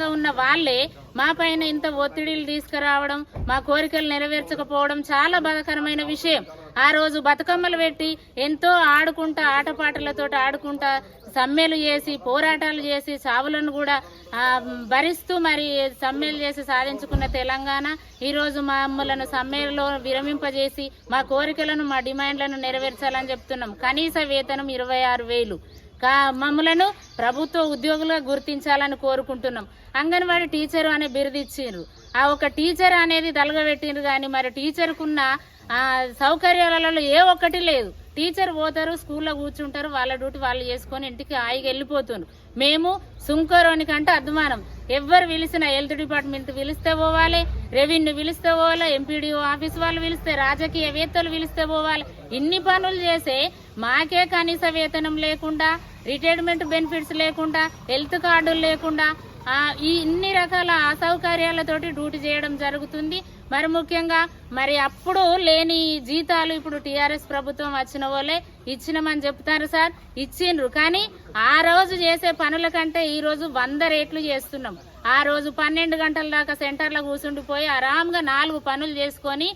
గా ఉన్న వాళ్ళే మా పైన ఇంత ఒత్తిడిలు తీసుకురావడం మా కోరికలు నెరవేర్చకపోవడం చాలా బాధకరమైన విషయం. ఆ రోజు బతుకమ్మలు పెట్టి ఎంతో ఆడుకుంటా ఆటపాటలతో ఆడుకుంటా సమ్మెలు చేసి పోరాటాలు చేసి సావులను కూడా భరిస్తూ మరి సమ్మెలు చేసి సాధించుకున్న తెలంగాణ ఈరోజు మా అమ్మలను సమ్మెలో విరమింపజేసి మా కోరికలను మా డిమాండ్లను నెరవేర్చాలని చెప్తున్నాం. కనీస వేతనం ఇరవై ఆరు వేలు. కా మమ్మలను ప్రభుత్వ ఉద్యోగులుగా గుర్తించాలని కోరుకుంటున్నాం. అంగన్వాడీ టీచర్ అనే బిరుదు ఇచ్చిండ్రు. ఆ ఒక టీచర్ అనేది తలగబెట్టిండ్రు కానీ మరి టీచర్కున్న ఆ, సౌకర్యాలలో ఏ ఒక్కటి లేదు. టీచర్ పోతారు స్కూల్లో కూర్చుంటారు వాళ్ళ డ్యూటీ వాళ్ళు చేసుకొని ఇంటికి హాయిగా వెళ్ళిపోతున్నారు మేము సుంకరోనికంటే అద్మానం ఎవ్వరు పిలిచినా హెల్త్ డిపార్ట్మెంట్ పిలిస్తే పోవాలి రెవెన్యూ పిలిస్తే పోవాలి ఎంపీడీఓ ఆఫీస్ వాళ్ళు పిలిస్తే రాజకీయవేత్తలు పిలిస్తే పోవాలి. ఇన్ని పనులు చేసే మాకే కనీస వేతనం లేకుండా రిటైర్మెంట్ బెనిఫిట్స్ లేకుండా హెల్త్ కార్డులు లేకుండా ఈ ఇన్ని రకాల అసౌకర్యాలతోటి డ్యూటీ చేయడం జరుగుతుంది. మరి ముఖ్యంగా మరి అప్పుడు లేని జీతాలు ఇప్పుడు టీఆర్ఎస్ ప్రభుత్వం వచ్చిన వాళ్ళే ఇచ్చినామని చెప్తారు సార్. ఇచ్చిండ్రు. కానీ ఆ రోజు చేసే పనుల కంటే ఈ రోజు వంద రేట్లు చేస్తున్నాం. ఆ రోజు పన్నెండు గంటల దాకా సెంటర్లో కూర్చుండిపోయి ఆరాంగా నాలుగు పనులు చేసుకొని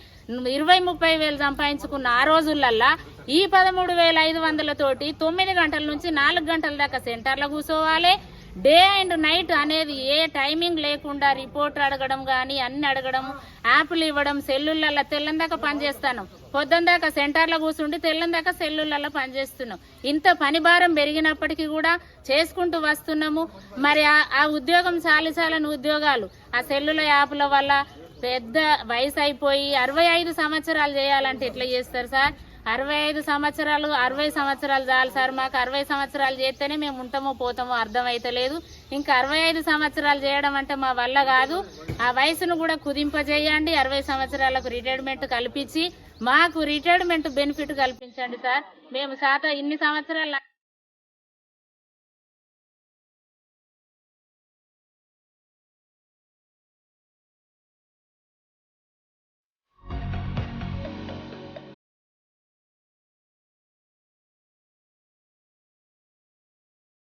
ఇరవై ముప్పై వేలు సంపాదించుకున్న ఆ రోజులల్లా ఈ పదమూడు వేల ఐదు వందలతోటి తొమ్మిది గంటల నుంచి నాలుగు గంటల దాకా సెంటర్లో కూర్చోవాలి డే అండ్ నైట్ అనేది ఏ టైమింగ్ లేకుండా రిపోర్ట్ అడగడం కానీ అన్ని అడగడం యాప్లు ఇవ్వడం సెల్లులలో తెల్లందాకా పనిచేస్తాను. పొద్దుందాకా సెంటర్లో కూర్చుండి తెల్లందాకా సెల్లులలో పనిచేస్తున్నాం ఇంత పని భారం పెరిగినప్పటికీ కూడా చేసుకుంటూ వస్తున్నాము. మరి ఆ- ఆ ఉద్యోగం చాలిచాలని ఉద్యోగాలు ఆ సెల్లుల యాప్ల వల్ల పెద్ద వయసు అయిపోయి అరవై ఐదు సంవత్సరాలు చేయాలంటే ఎట్లా చేస్తారు సార్? అరవై ఐదు సంవత్సరాలు అరవై సంవత్సరాలు చాలు సార్ మాకు. అరవై సంవత్సరాలు చేస్తేనే మేము ఉంటామో పోతామో అర్థం ఇంకా అరవై ఐదు సంవత్సరాలు చేయడం అంటే మా వల్ల కాదు. ఆ వయసును కూడా కుదింపజేయండి. అరవై సంవత్సరాలకు రిటైర్మెంట్ కల్పించి మాకు రిటైర్మెంట్ బెనిఫిట్ కల్పించండి సార్. మేము శాతం ఇన్ని సంవత్సరాలు